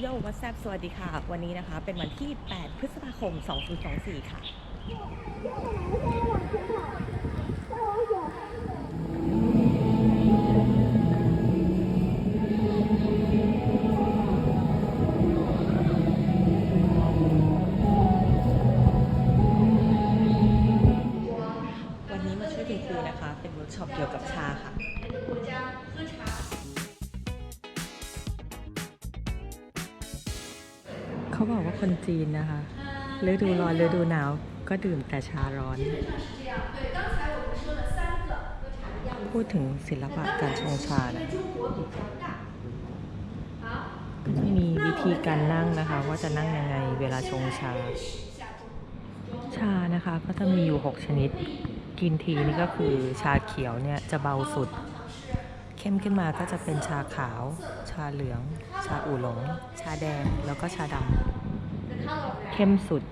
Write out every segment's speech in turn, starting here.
โยวัสแซบสวัสดีค่ะ วันนี้นะคะ เป็นวันที่ 8 พฤษภาคม 2024 ค่ะ วันนี้มาช่วยคุณครูนะคะ เป็นเวิร์กช็อปเกี่ยวกับชา เขาบอกว่าคนจีนนะคะฤดูร้อนฤดูหนาวก็ดื่มแต่ชาร้อน พูดถึงศิลปะการชงชานะก็จะมีวิธีการนั่งนะคะ ว่าจะนั่งยังไงเวลาชงชา ชานะคะก็จะมีอยู่ 6 ชนิด กินทีนี่ก็คือชาเขียวเนี่ยจะเบาสุด เข้มขึ้นมาก็จะเป็นชาขาวาเหลือง ชาอู่หลง ชาแดง แล้วก็ชาดำเข้มสุด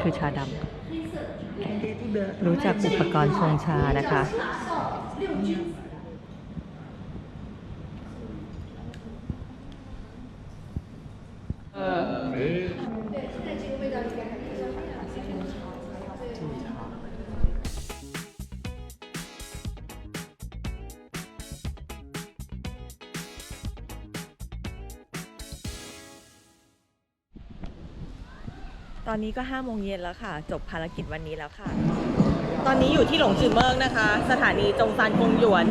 คือชาดำรู้จักอุปกรณ์ชงชานะคะ เออ ตอนนี้ก็5โมงเย็นแล้วค่ะ จบภารกิจวันนี้แล้วค่ะ ตอนนี้อยู่ที่หลงจือเมิงนะคะ สถานีจงซานกงหยวน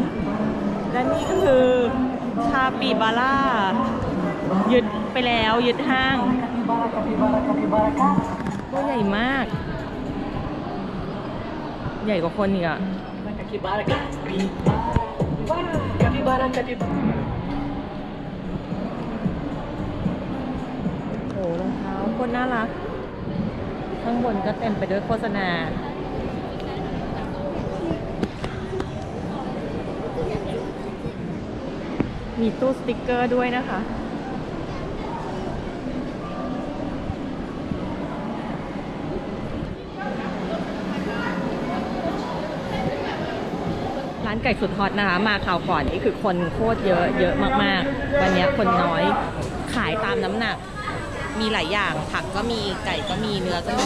และนี่ก็คือชาปีบาร่ายึดไปแล้วยึดห้างตัวใหญ่มาก ใหญ่กว่าคนอีกอะโอ้โหรองเท้าโคนน่ารัก ข้างบนก็เต็มไปด้วยโฆษณา มีตู้สติกเกอร์ด้วยนะคะ ร้านไก่สุดฮอตนะคะ มาข่าวก่อนนี่คือคนโคตรเยอะ เยอะมากๆ วันนี้คนน้อย ขายตามน้ำหนัก มีหลายอย่าง ผักก็มีไก่ก็มีเนื้อก็มี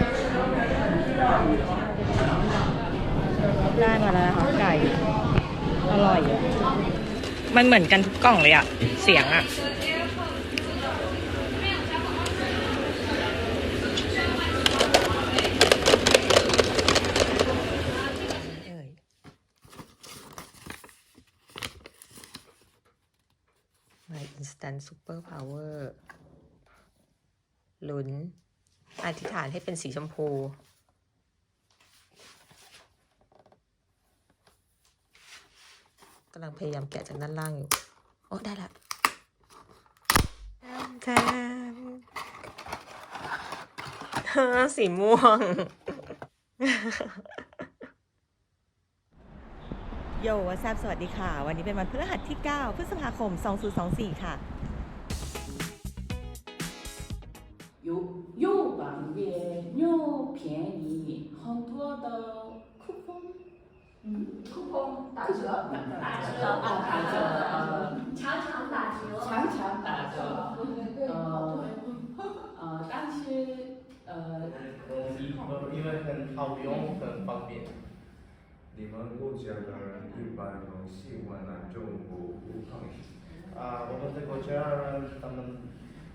来， ได้มาแล้วนะคะไก่ อร่อยอะมันเหมือนกันทุกกล่องเลยอะเสียงอะเอ่ย My Instant Super Power ลุ้นอธิษฐานให้เป็นสีชมพู กำลังพยายามแกะจากด้านล่างอยู่ โอ้ได้ละแทนเธอสีม่วง โยววัสบสวัสดีค่ะ วันนี้เป็นวันพฤหัสที่ 9 พฤษภาคม 2024 ค่ะ 又又方便又便宜，很多的酷风。嗯，酷风打折，打折 折。啊打折常常打折，常常打折，呃呃，但是呃容易，因为很好用，很方便。你们国家的人一般都喜欢哪种服务方式？啊，我们的国家人他们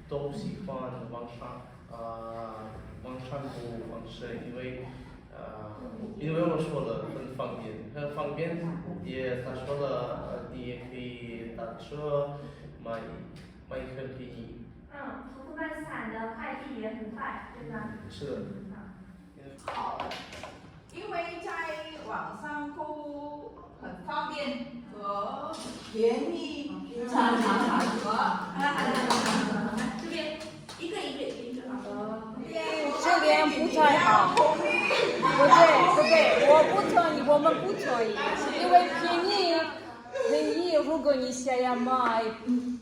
都喜欢网上啊网上购物方式，因为啊因为我说了很方便，很方便，也他说了呃你也可以打车买买一份便宜，嗯，福克曼斯坦的快递也很快，对吧？是的。好，因为在网上购物很方便和便宜，不同意，因为便宜，便宜，如果你想要买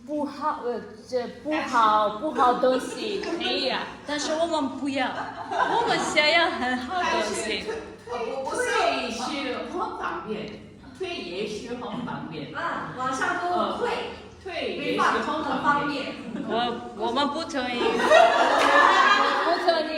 不好，呃，这不好，不好东西，可以呀，但是我们不要，我们想要很好东西。退也是很方便，退也是很方便。啊，网上都退，退也是很方便。我我们不同意，不同意。